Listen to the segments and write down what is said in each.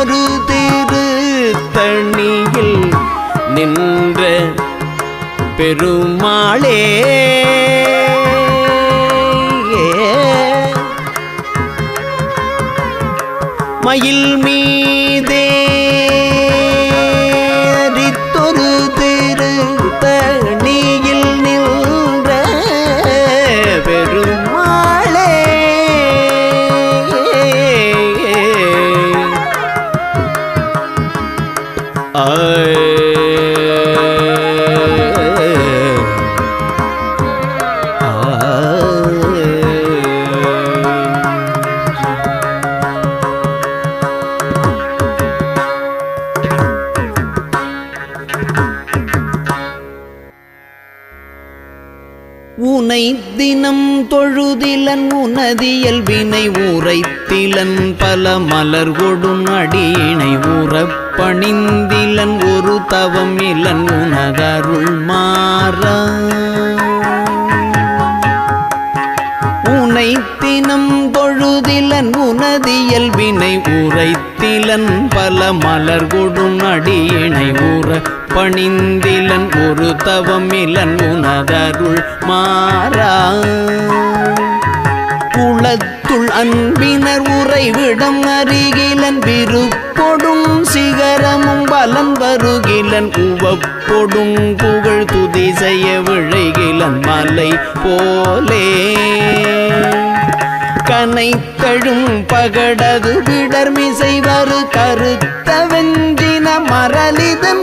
மறுதிரு தண்ணியில் நின்ற பெருமாளே. தினம் தொழுதிலன் உனதியல் வினை ஊரைத்திலன் பல மலர் கொடும் அடியினை ஊறப்பணிந்திலன் ஒரு தவம் இலன் உனதருள் மாற. உனைத்தினம் தொழுதிலன் உனதியல் வினை உரைத்திலன் பல மலர் கொடும் அடியினை ஊற பணிந்திலன் ஒரு தவமிலன் உனதருள் மாறா. குளத்துள் அன்பினர் உறைவிடம் அருகிலன் விருப்பொடும் சிகரமும் பலம் வருகிலன் உவப்பொடும் புகழ் துதி செய்ய விழைகிலன் மலை போலே. கனைத்தழும் பகடது விடர்மிசை வரு கருத்த வெஞ்சின மரலிதன்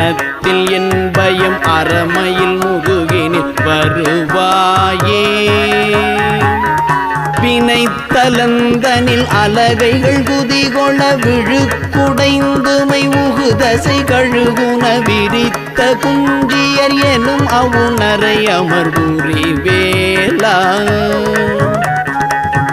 பொழுதளவைகள் என் பயம் அறமையில் முதுகினில் வருவாயே வினை தலந்தனில் அலகைகள் குதிகொள விழுக்குடைந்துமை உகுதசை கழுகுன விரித்த குஞ்சியர் எனும் அவுணரை அமர்வுரி வேலா.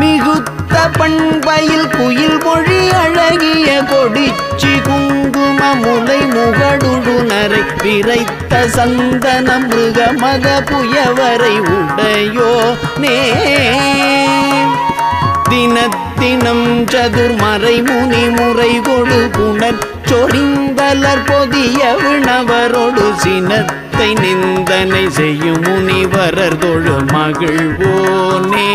மிகுத்த பண்பையில் குயில் மொழி அழகிய கொடிச்சி குங் முனை முகடுடு நரை விரைத்த சந்தன மிருக மிருகமத புயவரை உடையோ நே. தினத்தினம் சதுர்மறை முனி முறை கொடு குணர் சொடிந்தலர் பொதிய விணவரோடு சினத்தை நிந்தனை செய்யும் முனிவரர் தொழு மகிழ்வோனே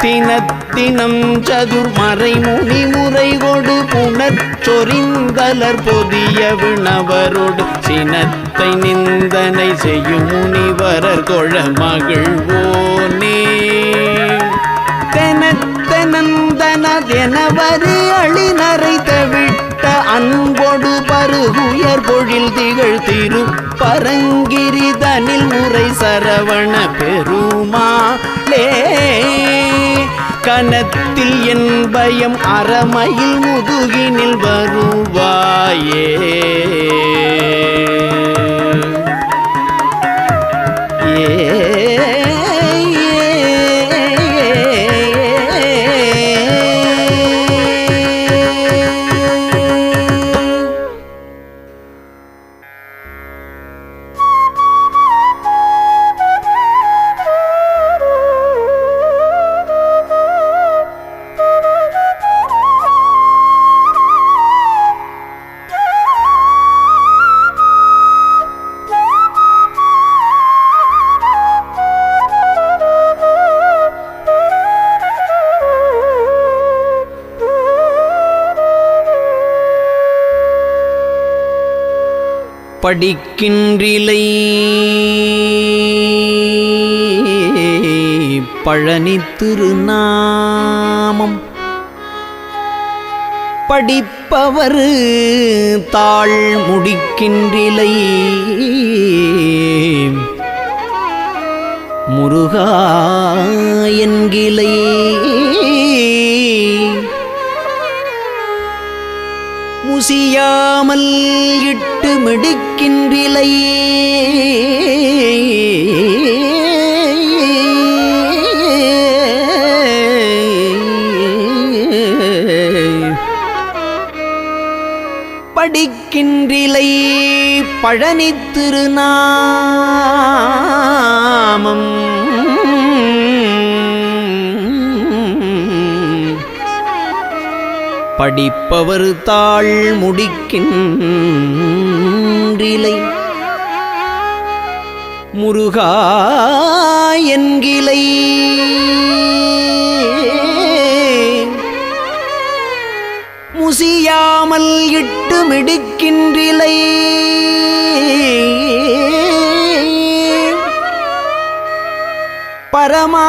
தினத்தினம் சதுர்மறை முனி முறை கொடு புனர் சொரிந்தலர் பொதிய விணவரோடு சினத்தை நிந்தனை செய்யும் முனிவரர் கொழ மகிழ்வோனே. தெனத்தனந்தனதெனவரு அழிநரை தவிட்ட அன்பொடு பருகுயர் பொழில் திகழ் திரு பரங்கிரிதனில் முறை சரவண பெரு கணத்தில் என் பயம் அறமையில் முதுகினில் வருவாயே. ஏ படிக்கின்றிலை. பழனி திருநாமம். படிப்பவர் தாழ் முடிக்கின்றிலை. முருகா என்கிலை. முசியாமல் இட்டு மிடுக்கின்றிலை படிக்கின்றிலை பழனி திருநாமம். படிப்பவர் தாழ் முடிக்கின்றிலை. முருகா என்கிளை முசியாமல் இட்டு மிடுக்கின்றிலை. பரமா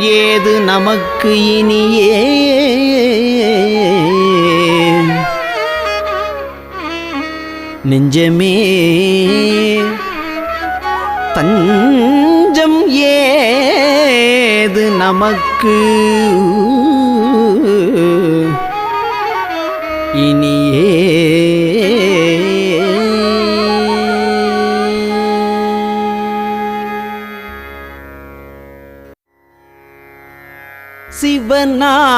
ஏது நமக்கு இனியே? நெஞ்சமே தஞ்சம் ஏது நமக்கு?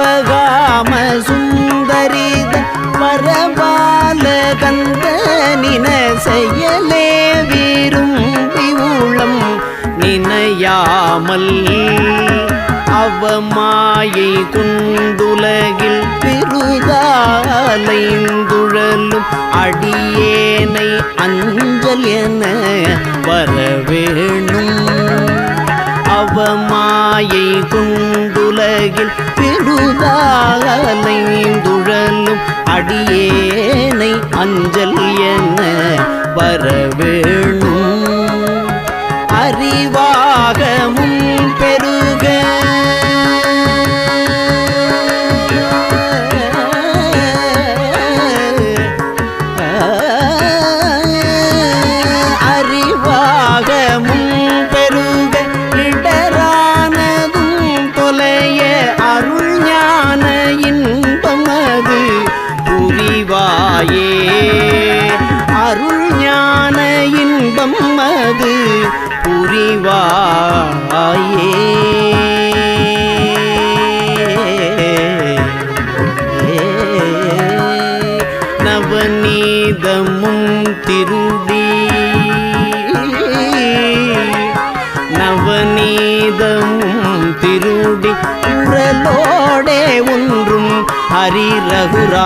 சிவகாம சுந்தரித பரபால கந்தனின செயலே விரும்பி உளம் நினையாமல் அவமாயை குண்டுலகில் பெருதாலைந்துழலும் அடியேனை அஞ்சல் என வரவேணும். அவமாயை குண்டுலகில் பெருதாலைந்துழலும் அடியேனை அஞ்சல் என வரவேணும். அறிவாகமும்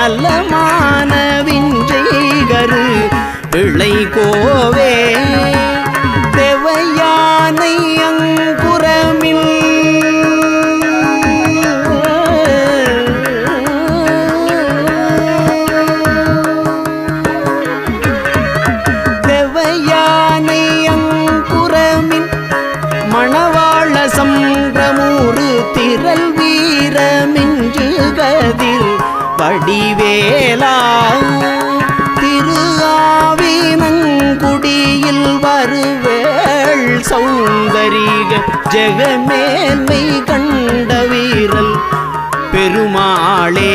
நிசதேவலங்கிருத நலமான விஞ்சைகரு பிள்ளை கோவே வடிவேலா திரு ஆவினங்குடியில் வருவேள் சௌந்தரிக ஜெகமேன்மை கண்ட வீரல் பெருமாளே.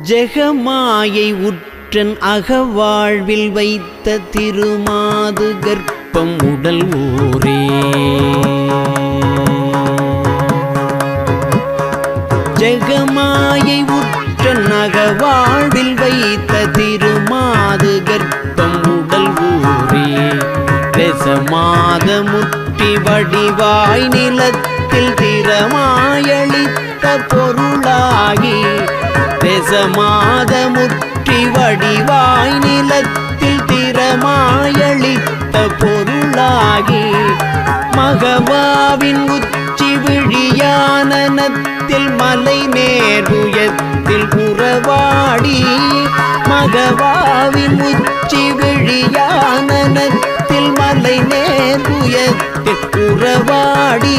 ஜெகமாயை உற்றன் அகவாழ்வில் வைத்த திருமாது கர்ப்பம் உடல் ஊரே. ஜெகமாயை உற்றன் அகவாழ்வில் வைத்த திருமாது கர்ப்பம் உடல் ஊரே. ரசமாத முற்றி வடிவாய் நிலத்தில் திறமாயளித்த பொருளாகி ரசமாத முற்றி வடிவாய் நிலத்தில் திறமாயளித்த பொருளாகி மகவாவின் உச்சி விழியானனத்தில் மலை நேருயத்தில் புறவாடி மகவாவின் உச்சி விழியானனத்தில் மலை நேருயத்தில் புறவாடி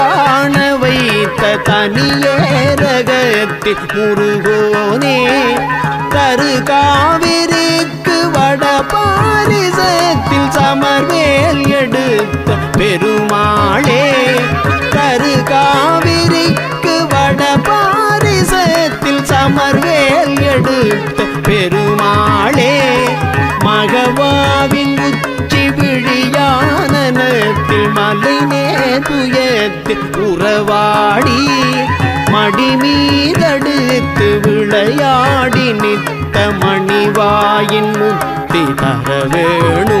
தரித்த தனியே ரகத்தில் முருகோனே தரு காவிரிக்கு வட பாரிசத்தில் சமர்வேல் எடுத்த பெருமாளே. மணிவாயின் முத்தி தர வேணும்.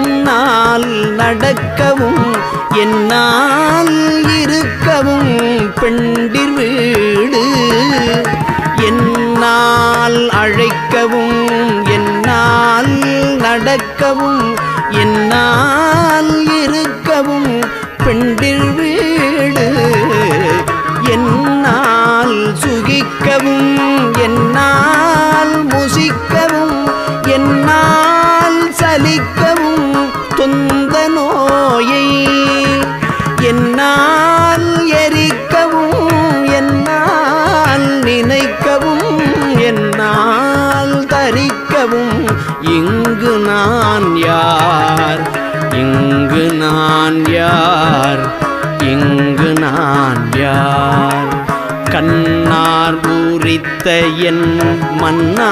என்னால் நடக்கவும் என்னால் இருக்கவும் பெண்டிர் வீடு. என்னால் அழைக்கவும் என்னால் நடக்கவும் என்னால் இருக்கவும் பெண்டிர் வீடு. என்னால் சுகிக்கவும் என்னால் முசிக்கவும் என்னால் சலிக்கவும் சொந்த நோயை என்னால் எரிக்கவும் என்னால் நினைக்கவும் என்னால் தரிக்கவும் இங்கு நான் யார்? இங்கு நான் யார்? இங்கு நான் யார்? கண்ணார் பூரித்த என் மன்னா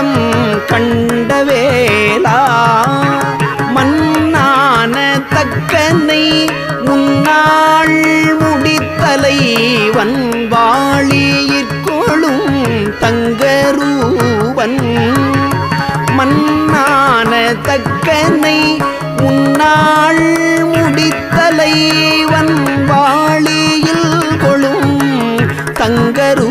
தடம் கண்டவேலா மன்னான தக்கனை முன்னாள் முடித்தலை வன்வாளியிற்கொளும் தங்கரூவன். மன்னான தக்கனை முன்னாள் முடித்தலை வன்வாளியில் கொழும் தங்கரூ